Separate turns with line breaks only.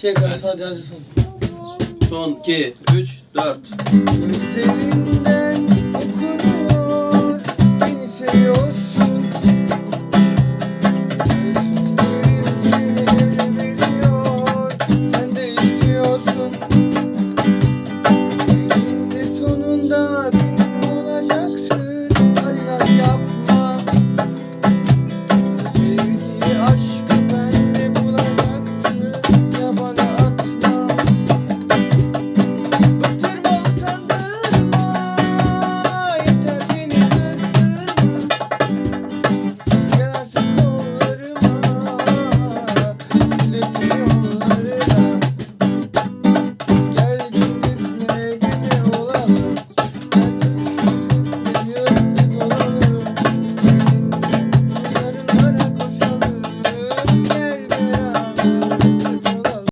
Çek hadi hadi hadi son.
Son 2, 3, 4.
Gözlerinde